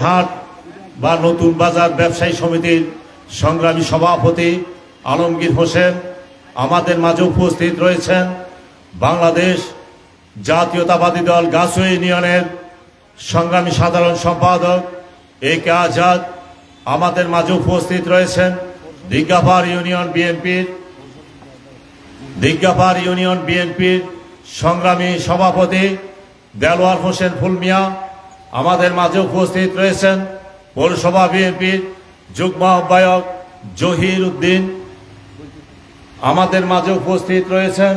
হাট বা নতুন বাজার ব্যবসায়ী সমিতির সংগ্রামী সভাপতি আলমগীর হোসেন আমাদের মাঝে উপস্থিত রয়েছেন বাংলাদেশ জাতীয়তাবাদী দল গাছু ইউনিয়নের সংগ্রামী সাধারণ সম্পাদক এ কে আজাদ আমাদের মাঝে উপস্থিত রয়েছেন দিঘাপাড় ইউনিয়ন বিএনপির দিঘাপাড় ইউনিয়ন বিএনপির সংগ্রামী সভাপতি দেলোয়ার হোসেন ফুলমিয়া আমাদের মাঝে উপস্থিত রয়েছেন পৌরসভা বিএনপির যুগ্ম আহ্বায়ক জহির উদ্দিন। আমাদের মাঝে উপস্থিত রয়েছেন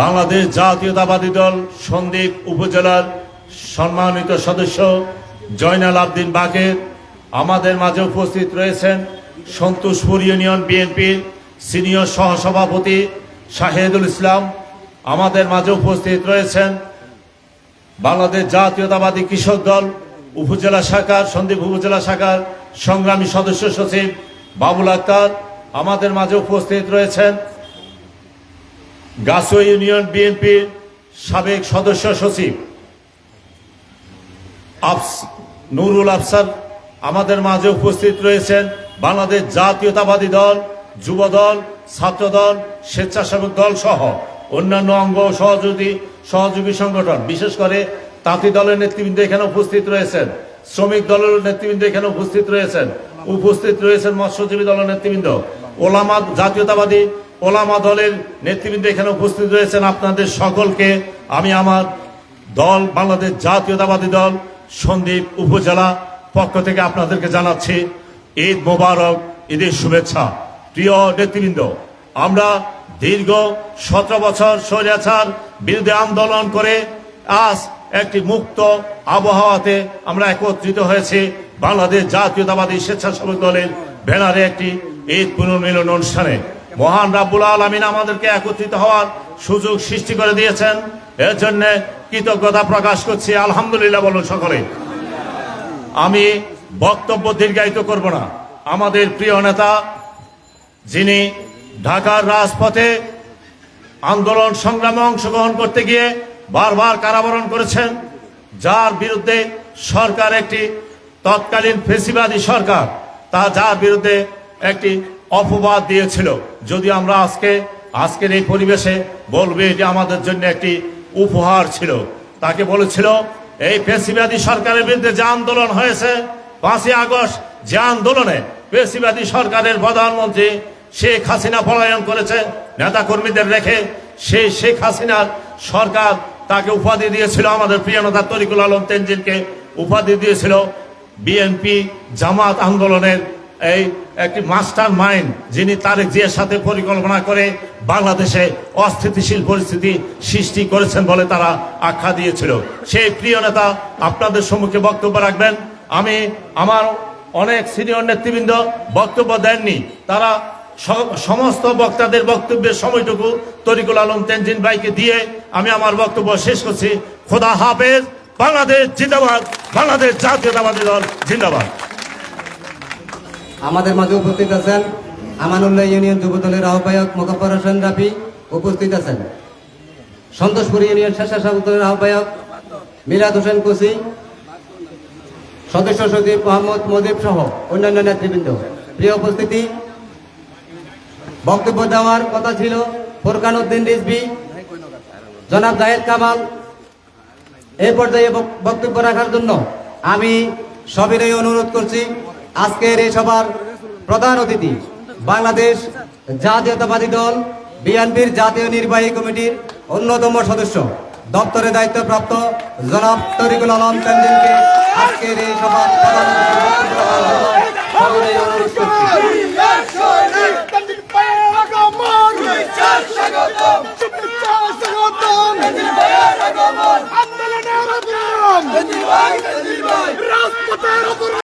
বাংলাদেশ জাতীয়তাবাদী দল সন্দ্বীপ উপজেলার সম্মানিত সদস্য জয়নাল আবদিন বাকের। আমাদের মাঝে উপস্থিত রয়েছেন সন্তোষপুর ইউনিয়ন বিএনপির সিনিয়র সহসভাপতি শাহেদুল ইসলাম। আমাদের মাঝে উপস্থিত রয়েছেন বাংলাদেশ জাতীয়তাবাদী কৃষক দল উপজেলা শাখার, সন্দীপ উপজেলা শাখার সংগ্রামী সদস্য সচিব বাবুল আক্তার। আমাদের মাঝে উপস্থিত রয়েছেন গাছো ইউনিয়ন বিএনপির সাবেক সদস্য সচিব আফস- নুরুল আফসার। আমাদের মাঝে উপস্থিত রয়েছেন বাংলাদেশ জাতীয়তাবাদী দল, যুব দল, ছাত্র দল, স্বেচ্ছাসেবক দল সহ অন্যান্য অঙ্গ সহযোগী সহযোগী সংগঠন, বিশেষ করে তাঁতি দলের নেতৃবৃন্দ এখানে উপস্থিত রয়েছেন, শ্রমিক দলের নেতৃবৃন্দ এখানে উপস্থিত রয়েছেন উপস্থিত রয়েছেন মৎস্যজীবী দলের নেতৃবৃন্দ, ওলামা জাতীয়তাবাদী, ওলামা দলের নেতৃবৃন্দ এখানে উপস্থিত রয়েছেন আপনাদের সকলকে। আমি আমার দল, বাংলাদেশ জাতীয়তাবাদী দল সন্দ্বীপ উপজেলা পক্ষ থেকে আপনাদেরকে জানাচ্ছি, ঈদ মোবারক, ঈদের শুভেচ্ছা। প্রিয় নেতৃবৃন্দ আমরা দীর্ঘ সতেরো বছর স্বৈরাচার বিরুদ্ধে আন্দোলন করে আজ একটি মুক্ত আবহাওয়াতে আমরা একত্রিত হয়েছি। বাংলাদেশ জাতীয়তাবাদী স্বেচ্ছাসেবক দলের ব্যানারে একটি ঈদ পুনর্মিলন অনুষ্ঠানে। মহান রাব্বুল আলমিন আমাদেরকে একত্রিত হওয়ার সুযোগ সৃষ্টি করে দিয়েছেন। এর জন্য কৃতজ্ঞতা প্রকাশ করছি। আলহামদুলিল্লাহ বলুন সকলে। আমি বক্তব্য দীর্ঘায়িত করব না। আমাদের প্রিয় নেতা, যিনি ঢাকার রাজপথে আন্দোলন সংগ্রামে অংশগ্রহণ করতে গিয়ে বারবার কারাবরণ করেছেন, যার বিরুদ্ধে সরকার একটি তৎকালীন ফেসিবাদী সরকার, তা যার বিরুদ্ধে একটি অপবাদ দিয়েছিল। যদি আমরা আজকে, আজকের এই পরিবেশে বলবে, এটি আমাদের জন্য একটি উপহার ছিল। তাকে বলেছিল, এই ফেসিবাদী সরকারের বিরুদ্ধে যে আন্দোলন হয়েছে, পাঁচই আগস্ট যে আন্দোলনে পেশিবাদী সরকারের প্রধানমন্ত্রী শেখ হাসিনা পলায়ন করেছে নেতা কর্মীদের রেখে। সেই শেখ হাসিনার সরকার তাকে উপাধি দিয়েছিল, আমাদের প্রিয় নেতা তরিকুল আলম তেনজিনকে উপাধি দিয়েছিল। বিএনপি জামাত আন্দোলনের এই একটি মাস্টার মাইন্ড, যিনি তারেক জিয়ার সাথে পরিকল্পনা করে বাংলাদেশে অস্থিতিশীল পরিস্থিতি সৃষ্টি করেছেন বলে তারা আখ্যা দিয়েছিল। সেই প্রিয় নেতা, আপনাদের সম্মুখে বক্তব্য রাখবেন। আমি, আমার অনেক সিনিয়র নেতৃবৃন্দ বক্তব্য দেননি। তারা স- সমস্ত বক্তাদের বক্তব্যের সময়টুকু তরিকুল আলম তেনজিন ভাইকে দিয়ে আমি আমার বক্তব্য শেষ করছি। খোদা হাফেজ, বাংলাদেশ জিন্দাবাদ, বাংলাদেশ জাতীয়তাবাদী দল জিন্দাবাদ। আমাদের মাঝে উপস্থিত আছেন আমানুল্লাহ ইউনিয়ন যুব দলের আহ্বায়ক মোকাফর হোসেন রাফি উপস্থিত আছেন। সন্তোষপুর ইউনিয়ন স্বেচ্ছাসেবক দলের আহ্বায়ক মিলাদ হোসেন কুসি সদস্য সচিব মোহাম্মদ মজিব সহ অন্যান্য নেতৃবৃন্দ। প্রিয় উপস্থিতি বক্তব্য দেওয়ার কথা ছিল ফোরকান উদ্দিন রিজবি জনাব জাহেদ কামাল, এ পর্যায়ে বক- বক্তব্য রাখার জন্য আমি সবিনয় অনুরোধ করছি। আজকের এই সভার প্রধান অতিথি বাংলাদেশ জাতীয়তাবাদী দল, বিএনপির জাতীয় নির্বাহী কমিটির অন্যতম সদস্য দপ্তরে দায়িত্বপ্রাপ্ত জনাব তরিকুল আলম তানজিনকে আজকের এই সভার প্রধান